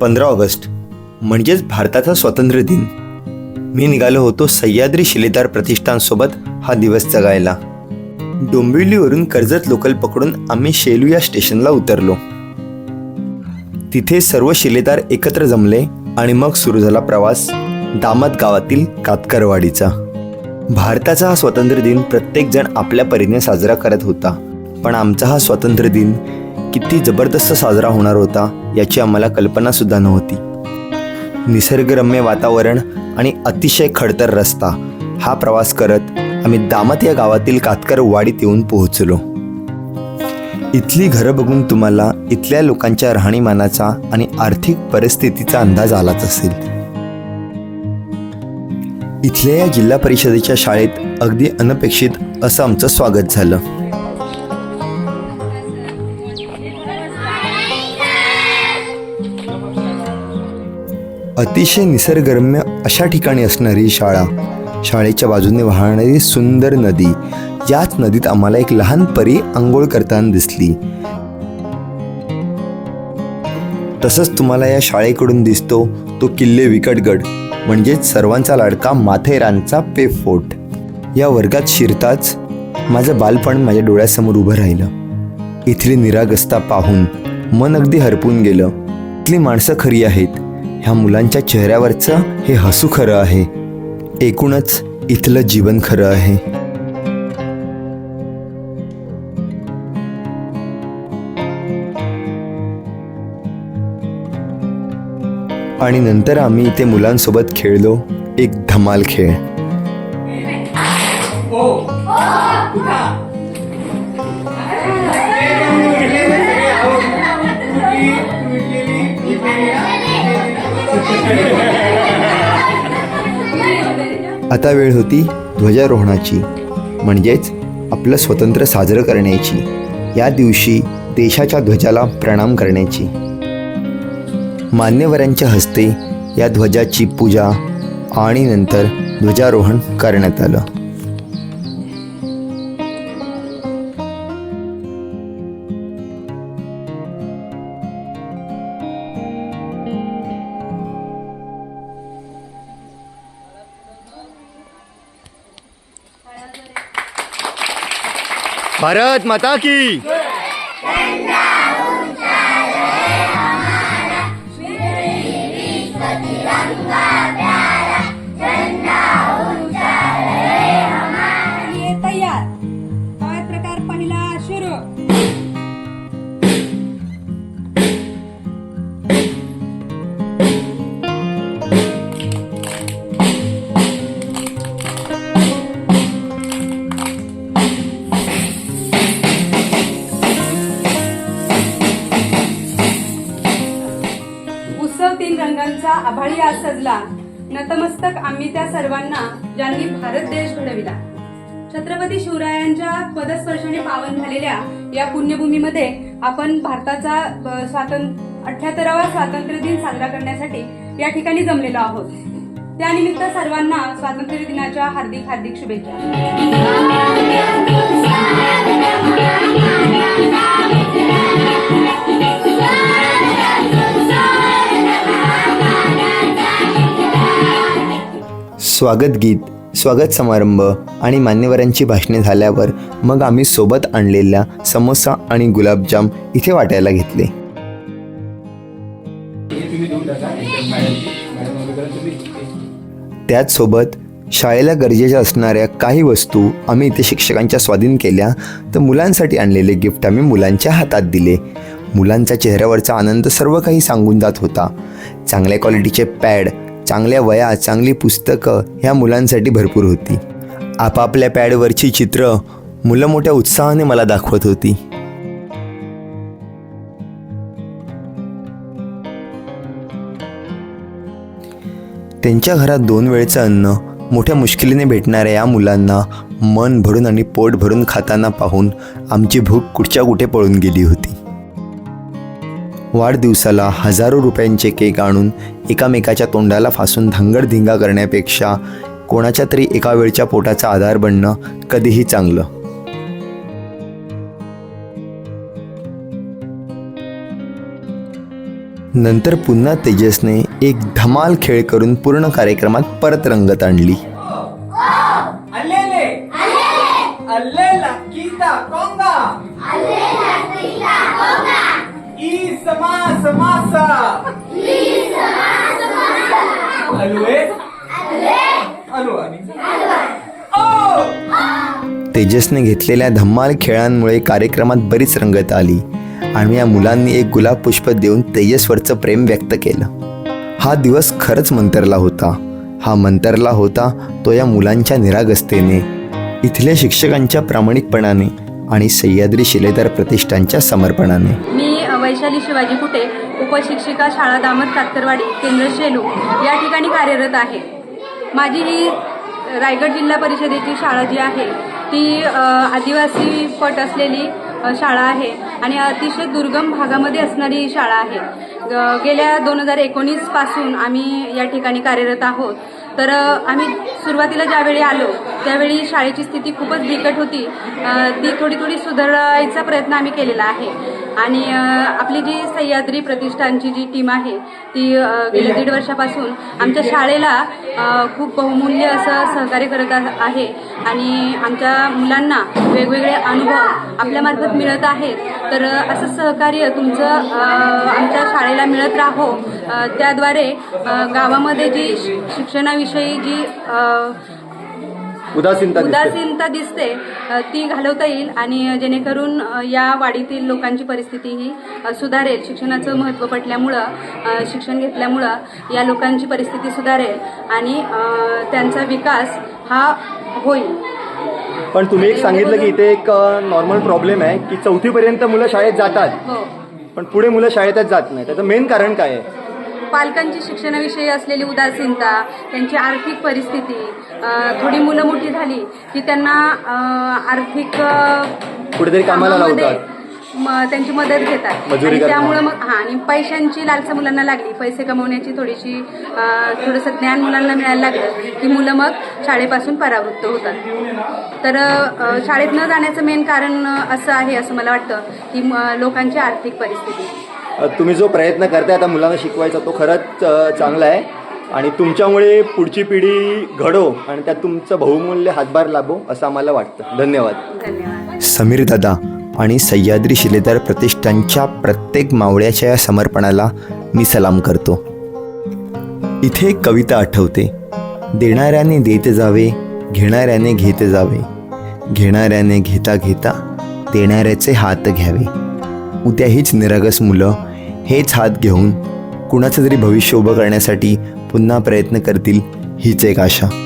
पंधरा ऑगस्ट म्हणजेच भारताचा स्वातंत्र्य दिन. मी निघालो होतो सह्याद्री शिलेदार प्रतिष्ठानसोबत हा दिवस जगायला. डोंबिवलीवरून कर्जत लोकल पकडून आम्ही शेलू या स्टेशनला उतरलो. तिथे सर्व शिलेदार एकत्र जमले आणि मग सुरू झाला प्रवास दामत गावातील कातकरवाडीचा. भारताचा हा स्वातंत्र्य दिन प्रत्येकजण आपल्या परीने साजरा करत होता पण आमचा हा स्वातंत्र्य दिन किती जबरदस्त साजरा होणार होता याची आम्हाला कल्पनासुद्धा नव्हती. निसर्गरम्य वातावरण आणि अतिशय खडतर रस्ता हा प्रवास करत आम्ही दामत या गावातील कातकर वाडीत येऊन पोहोचलो. इथली घरं बघून तुम्हाला इथल्या लोकांच्या राहणीमानाचा आणि आर्थिक परिस्थितीचा अंदाज आलाच असेल. इथल्या या जिल्हा परिषदेच्या शाळेत अगदी अनपेक्षित असं आमचं स्वागत झालं. अतिशय निसर्गरम्य अशा ठिकाणी असणारी शाळा. शाळेच्या बाजूने वाहणारी सुंदर नदी. याच नदीत आम्हाला एक लहान परी आंघोळ करताना दिसली. तसंच तुम्हाला या शाळेकडून दिसतो तो किल्ले विकटगड म्हणजेच सर्वांचा लाडका माथेरानचा पे फोर्ट या वर्गात शिरताच माझं बालपण माझ्या डोळ्यासमोर उभं राहिलं. इथली निरागस्ता पाहून मन अगदी हरपून गेलं. इथली माणसं खरी आहेत. ह्या मुलांच्या चेहऱ्यावरचं हे हसू खरं आहे. एकूणच इथलं जीवन खरं आहे. आणि नंतर आम्ही इथे मुलांसोबत खेळलो एक धमाल खेळ. आता वेळ होती ध्वजारोहणाची. म्हणजेच आपलं स्वतंत्र साजरं करण्याची. या दिवशी देशाच्या ध्वजाला प्रणाम करण्याची. मान्यवरांच्या हस्ते या ध्वजाची पूजा आणि नंतर ध्वजारोहण करण्यात आलं. भारत माता की। सजला. नतमस्तक आम्ही त्या सर्वांना ज्यांनी भारत देश घडविला. छत्रपती शिवरायांच्या पदस्पर्शाने पावन झालेल्या या पुण्यभूमीमध्ये आपण भारताचा स्वातंत्र्य अठ्याहत्तरावा स्वातंत्र्य दिन साजरा करण्यासाठी या ठिकाणी जमलेलो आहोत. त्यानिमित्त सर्वांना स्वातंत्र्य दिनाच्या हार्दिक हार्दिक शुभेच्छा. स्वागत गीत स्वागत समारंभ आणि मान्यवरांची भाषणे झाल्यावर मग आम्ही सोबत आणलेल्या समोसा आणि गुलाबजाम इथे वाटायला घेतले. त्याचसोबत शाळेला गरजेच्या असणाऱ्या काही वस्तू आम्ही इथे शिक्षकांच्या स्वाधीन केल्या तर मुलांसाठी आणलेले गिफ्ट आम्ही मुलांच्या हातात दिले. मुलांच्या चेहऱ्यावरचा आनंद सर्व काही सांगून जात होता. चांगल्या क्वालिटीचे पॅड चांगल्या वया चांगली पुस्तकं ह्या मुलांसाठी भरपूर होती. आपापल्या पॅडवरची चित्र मुलं मोठ्या उत्साहाने मला दाखवत होती. त्यांच्या घरात दोन वेळचं अन्न मोठ्या मुश्किलीने भेटणाऱ्या या मुलांना मन भरून आणि पोट भरून खाताना पाहून आमची भूक कुठच्या कुठे पळून गेली होती. वाढदिवसाला हजारो रुपयांचे केक आणून एकामेकाच्या तोंडाला फासून धांगडधिंगा करण्यापेक्षा कोणाच्या तरी एका वेळच्या पोटाचा आधार बनणं कधीही चांगलं. नंतर पुन्हा तेजसने एक धमाल खेळ करून पूर्ण कार्यक्रमात परत रंगत आणली. तेजसने घेतलेल्या धम्माल खेळांमुळे कार्यक्रमात बरीच रंगत आली. आणि या मुलांनी एक गुलाब पुष्प देऊन तेजसवरचं प्रेम व्यक्त केलं. हा दिवस खरंच मंतरला होता. हा मंतरला होता तो या मुलांच्या निरागसतेने इथल्या शिक्षकांच्या प्रामाणिकपणाने आणि सह्याद्री शिलेदार प्रतिष्ठानच्या समर्पणाने. वैशाली शिवाजी कुटे उपशिक्षिका शाळा दामत कातकरवाडी केंद्र शेलू या ठिकाणी कार्यरत आहे. माझी ही रायगड जिल्हा परिषदेची शाळा जी आहे ती आदिवासी पट असलेली शाळा आहे आणि अतिशय दुर्गम भागामध्ये असणारी ही शाळा आहे. ग- गेल्या दोन हजार एकोणीसपासून आम्ही या ठिकाणी कार्यरत आहोत. तर आम्ही सुरुवातीला ज्यावेळी आलो त्यावेळी शाळेची स्थिती खूपच बिकट होती. ती थोडी थोडी सुधारायचा प्रयत्न आम्ही केलेला आहे. आणि आपली जी सह्याद्री प्रतिष्ठानची जी टीम आहे ती गेल्या दीड वर्षापासून आमच्या शाळेला खूप बहुमूल्य असं सहकार्य करत आहे. आणि आमच्या मुलांना वेगवेगळे अनुभव आपल्यामार्फत मिळत आहेत. तर असं सहकार्य तुमचं आमच्या शाळेला मिळत राहो. त्याद्वारे गावामध्ये जी शिक्षणाविषयी जी उदासीनता दिसते. उदासीनता दिसते. अ, ती घालवता येईल आणि जेणेकरून अ, या वाडीतील लोकांची परिस्थिती ही अ, सुधारेल. शिक्षणाचं महत्त्व पटल्यामुळं अ, शिक्षण घेतल्यामुळं या लोकांची परिस्थिती सुधारेल आणि अ, त्यांचा विकास हा होईल. पण तुम्ही एक सांगितलं की इथे एक नॉर्मल प्रॉब्लेम आहे की चौथीपर्यंत मुलं शाळेत जातात. हो. पण पुढे मुलं शाळेतच जात नाही त्याचं मेन कारण काय आहे? पालकांची शिक्षणाविषयी असलेली उदासीनता त्यांची आर्थिक परिस्थिती थोडी मुलं मोठी झाली की त्यांना आर्थिक कुठेतरी कामाला लावतात. त्यांची मदत घेतात आणि. त्यामुळं मग हा आणि पैशांची लालसा मुलांना लागली पैसे कमवण्याची थोडीशी थोडंसं ज्ञान मुलांना मिळायला लागलं की मुलं मग शाळेपासून परावृत्त होतात तर शाळेत न जाण्याचं मेन कारण असं आहे असं मला वाटतं की लोकांची आर्थिक परिस्थिती तुम्ही जो प्रयत्न करताय आता मुलांना शिकवायचा तो खरंच चांगला आहे. आणि तुमच्यामुळे पुढची पिढी घडो आणि त्यात तुमचं बहुमूल्य हातभार लाभो असं आम्हाला वाटतं. धन्यवाद. धन्यवाद. समीर दादा आणि सह्याद्री शिलेदार प्रतिष्ठानच्या प्रत्येक मावळ्याच्या या समर्पणाला मी सलाम करतो. इथे एक कविता आठवते. देणाऱ्याने देत जावे घेणाऱ्याने घेत जावे. घेणाऱ्याने घेता घेता देणाऱ्याचे हात घ्यावे. उद्या हीच निरागस मुलं हेच हात घेऊन कुणाचं तरी भविष्य उभं करण्यासाठी पुन्हा प्रयत्न करतील हीच एक आशा.